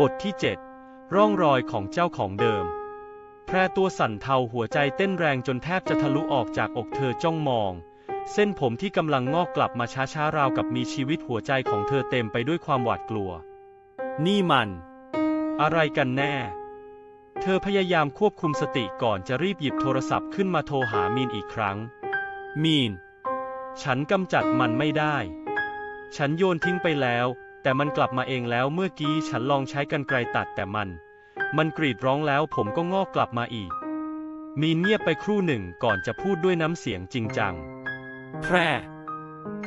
บทที่ 7 ร่องรอยของเจ้าของเดิม แพรตัวสั่นเทาหัวใจเต้นแรงจนแทบจะทะลุออกจากอกเธอจ้องมอง เส้นผมที่กำลังงอกกลับมาช้าๆราวกับมีชีวิตหัวใจของเธอเต็มไปด้วยความหวาดกลัว นี่มัน อะไรกันแน่ เธอพยายามควบคุมสติก่อนจะรีบหยิบโทรศัพท์ขึ้นมาโทรหามีนอีกครั้ง มีน ฉันกำจัดมันไม่ได้ ฉันโยนทิ้งไปแล้ว แต่มันกลับมาเองแล้วเมื่อกี้ฉันลองใช้กรรไกรตัดแต่มัน มันกรีดร้องแล้วผมก็งอกกลับมาอีก มีนเงียบไปครู่หนึ่งก่อนจะพูดด้วยน้ำเสียงจริงจัง แพร่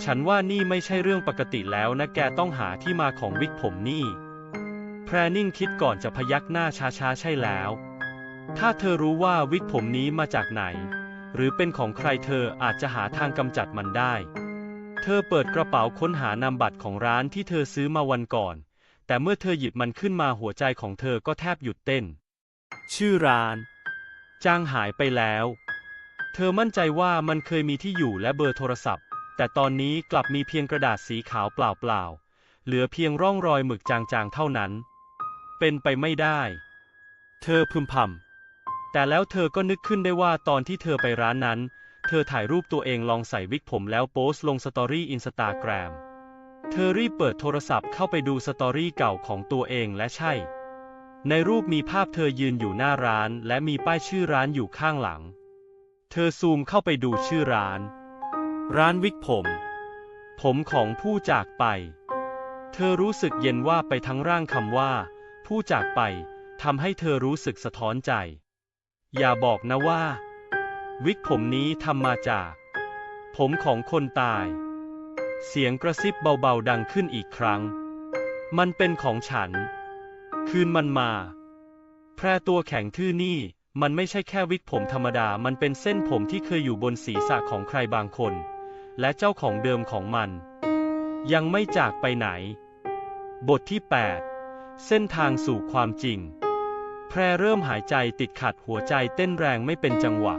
ฉันว่านี่ไม่ใช่เรื่องปกติแล้วนะแกต้องหาที่มาของวิกผมนี่ แพรนิ่งคิดก่อนจะพยักหน้าช้าๆใช่แล้ว ถ้าเธอรู้ว่าวิกผมนี้มาจากไหน หรือเป็นของใครเธออาจจะหาทางกำจัดมันได้ เธอเปิดกระเป๋าค้นหานามบัตรของร้านที่เธอซื้อมาวันก่อน แต่เมื่อเธอหยิบมันขึ้นมาหัวใจของเธอก็แทบหยุดเต้น ชื่อร้าน จางหายไปแล้ว เธอมั่นใจว่ามันเคยมีที่อยู่และเบอร์โทรศัพท์ แต่ตอนนี้กลับมีเพียงกระดาษสีขาวเปล่าๆ เหลือเพียงร่องรอยหมึกจางๆ เท่านั้น เป็นไปไม่ได้ เธอพึมพำแต่แล้วเธอก็นึกขึ้นได้ว่าตอนที่เธอไปร้านนั้น เธอถ่ายรูปตัวเองลองใส่วิกผมแล้วโพสต์ลงสตอรี่อินสตาแกรม เธอรีบเปิดโทรศัพท์เข้าไปดูสตอรี่เก่าของตัวเองและใช่ ในรูปมีภาพเธอยืนอยู่หน้าร้านและมีป้ายชื่อร้านอยู่ข้างหลัง เธอซูมเข้าไปดูชื่อร้าน ร้านวิกผม ผมของผู้จากไป เธอรู้สึกเย็นว่าไปทั้งร่างคำว่า ผู้จากไปทำให้เธอรู้สึกสะท้อนใจ อย่าบอกนะว่า วิกผมนี้ทำมาจาก ผมของคนตาย เสียงกระซิบเบาๆดังขึ้นอีกครั้ง มันเป็นของฉัน คืนมันมา แพรตัวแข็งทื่อนี่ มันไม่ใช่แค่วิกผมธรรมดา มันเป็นเส้นผมที่เคยอยู่บนศีรษะของใครบางคน และเจ้าของเดิมของมัน ยังไม่จากไปไหน บทที่ 8 เส้นทางสู่ความจริง แพรเริ่มหายใจติดขัดหัวใจเต้นแรงไม่เป็นจังหวะ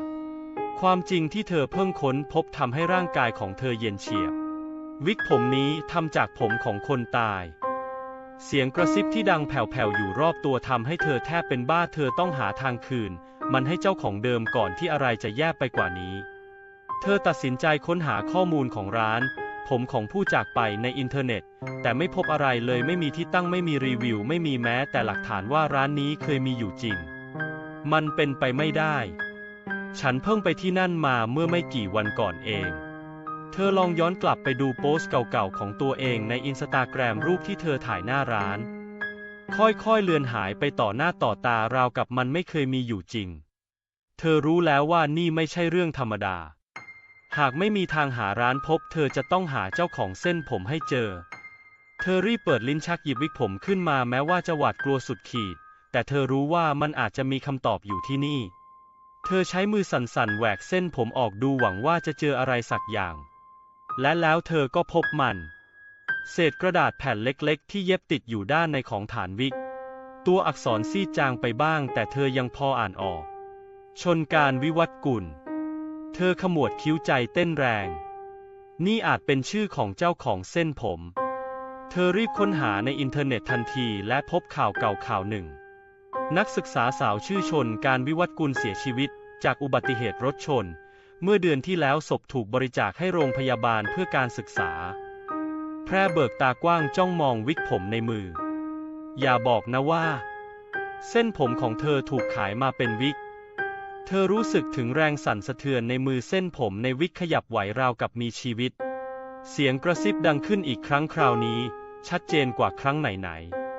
ความจริงที่เธอเพิ่งค้นพบทำให้ร่างกายของเธอเย็นเฉียบ วิกผมนี้ทำจากผมของคนตาย เสียงกระซิบที่ดังแผ่วๆอยู่รอบตัวทำให้เธอแทบเป็นบ้าเธอต้องหาทางคืน มันให้เจ้าของเดิมก่อนที่อะไรจะแย่ไปกว่านี้ เธอตัดสินใจค้นหาข้อมูลของร้าน ผมของผู้จากไปในอินเทอร์เน็ต แต่ไม่พบอะไรเลยไม่มีที่ตั้งไม่มีรีวิว ไม่มีแม้แต่หลักฐานว่าร้านนี้เคยมีอยู่จริง มันเป็นไปไม่ได้ ฉันเพิ่งไปที่นั่นมาเมื่อไม่กี่วันก่อนเอง เธอลองย้อนกลับไปดูโพสต์เก่าๆของตัวเองในอินสตาแกรมรูปที่เธอถ่ายหน้าร้าน ค่อยๆเลือนหายไปต่อหน้าต่อตาราวกับมันไม่เคยมีอยู่จริง เธอรู้แล้วว่านี่ไม่ใช่เรื่องธรรมดา หากไม่มีทางหาร้านพบ เธอจะต้องหาเจ้าของเส้นผมให้เจอ เธอรีบเปิดลิ้นชักหยิบวิกผมขึ้นมาแม้ว่าจะหวาดกลัวสุดขีด แต่เธอรู้ว่ามันอาจจะมีคำตอบอยู่ที่นี่ เธอใช้มือสั่นๆแหวกเส้นผมออกดูหวังว่าจะเจออะไรสักอย่าง และแล้วเธอก็พบมัน เศษกระดาษแผ่นเล็กๆ ที่เย็บติดอยู่ด้านในของฐานวิก ตัวอักษรซีดจางไปบ้าง แต่เธอยังพออ่านออก ชนการวิวัฒกุล เธอขมวดคิ้วใจเต้นแรง นี่อาจเป็นชื่อของเจ้าของเส้นผม เธอรีบค้นหาในอินเทอร์เน็ตทันทีและพบข่าวเก่าข่าวหนึ่ง นักศึกษาสาวชื่อชนการวิวัฒกุลเสียชีวิต จากอุบัติเหตุรถชน เมื่อเดือนที่แล้วศพถูกบริจาคให้โรงพยาบาลเพื่อการศึกษา แพร่เบิกตากว้างจ้องมองวิกผมในมือ อย่าบอกนะว่า เส้นผมของเธอถูกขายมาเป็นวิก เธอรู้สึกถึงแรงสั่นสะเทือนในมือเส้นผมในวิกขยับไหวราวกับมีชีวิต เสียงกระซิบดังขึ้นอีกครั้งคราวนี้ ชัดเจนกว่าครั้งไหน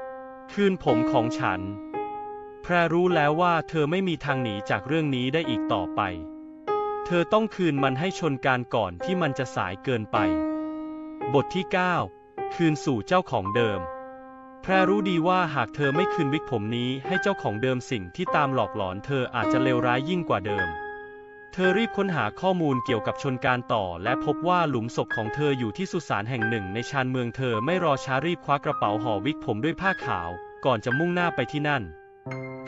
ๆคืนผมของฉัน แพรรู้แล้วว่าเธอไม่มีทางหนีจากเรื่องนี้ได้อีกต่อไป เธอต้องคืนมันให้ชนการก่อนที่มันจะสายเกินไป บทที่ 9 คืนสู่เจ้าของเดิม แพรรู้ดีว่าหากเธอไม่คืนวิกผมนี้ให้เจ้าของเดิมสิ่งที่ตามหลอกหลอนเธออาจจะเลวร้ายยิ่งกว่าเดิม เธอรีบค้นหาข้อมูลเกี่ยวกับชนการต่อ และพบว่าหลุมศพของเธออยู่ที่สุสานแห่งหนึ่ง ในชานเมืองเธอไม่รอช้ารีบคว้ากระเป๋าห่อวิกผมด้วยผ้าขาว ก่อนจะมุ่งหน้าไปที่นั่น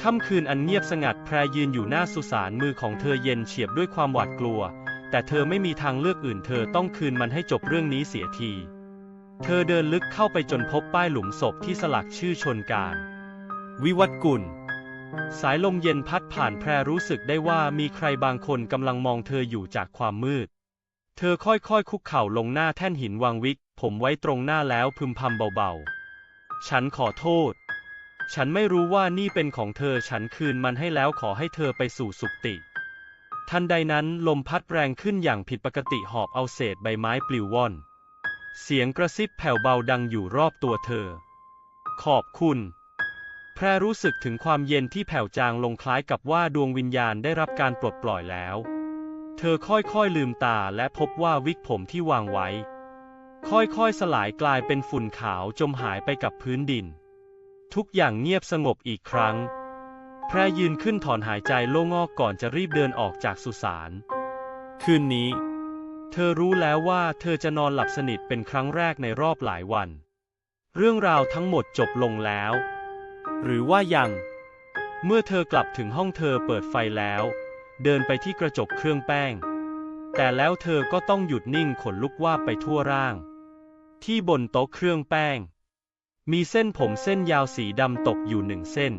ค่ำคืนอันเงียบสงัดแพรยืนอยู่หน้าสุสานมือของเธอเย็นเฉียบด้วยความหวาดกลัว แต่เธอไม่มีทางเลือกอื่นเธอต้องคืนมันให้จบเรื่องนี้เสียที เธอเดินลึกเข้าไปจนพบป้ายหลุมศพที่สลักชื่อชนการ วิวัตกุล สายลมเย็นพัดผ่านแพรรู้สึกได้ว่ามีใครบางคนกำลังมองเธออยู่จากความมืด เธอค่อยๆคุกเข่าลงหน้าแท่นหินวางวิก ผมไว้ตรงหน้าแล้วพึมพำเบาๆ ฉันขอโทษ ฉันไม่รู้ว่านี่เป็นของเธอฉันคืนมันให้แล้วขอให้เธอไปสู่สุคติ ทันใดนั้นลมพัดแรงขึ้นอย่างผิดปกติหอบเอาเศษใบไม้ปลิวว่อน เสียงกระซิบแผ่วเบาดังอยู่รอบตัวเธอ ขอบคุณ แพรรู้สึกถึงความเย็นที่แผ่วจางลงคล้ายกับว่าดวงวิญญาณได้รับการปลดปล่อยแล้ว เธอค่อยๆลืมตาและพบว่าวิกผมที่วางไว้ ค่อยๆสลายกลายเป็นฝุ่นขาวจมหายไปกับพื้นดิน ทุกอย่างเงียบสงบอีกครั้ง แพรยืนขึ้นถอนหายใจโล่งอกก่อนจะรีบเดินออกจากสุสาน คืนนี้ เธอรู้แล้วว่าเธอจะนอนหลับสนิทเป็นครั้งแรกในรอบหลายวัน เรื่องราวทั้งหมดจบลงแล้ว หรือว่ายัง เมื่อเธอกลับถึงห้องเธอเปิดไฟแล้ว เดินไปที่กระจกเครื่องแป้ง แต่แล้วเธอก็ต้องหยุดนิ่งขนลุกว่าไปทั่วร่าง ที่บนโต๊ะเครื่องแป้ง มีเส้นผมเส้นยาวสีดำตกอยู่หนึ่งเส้น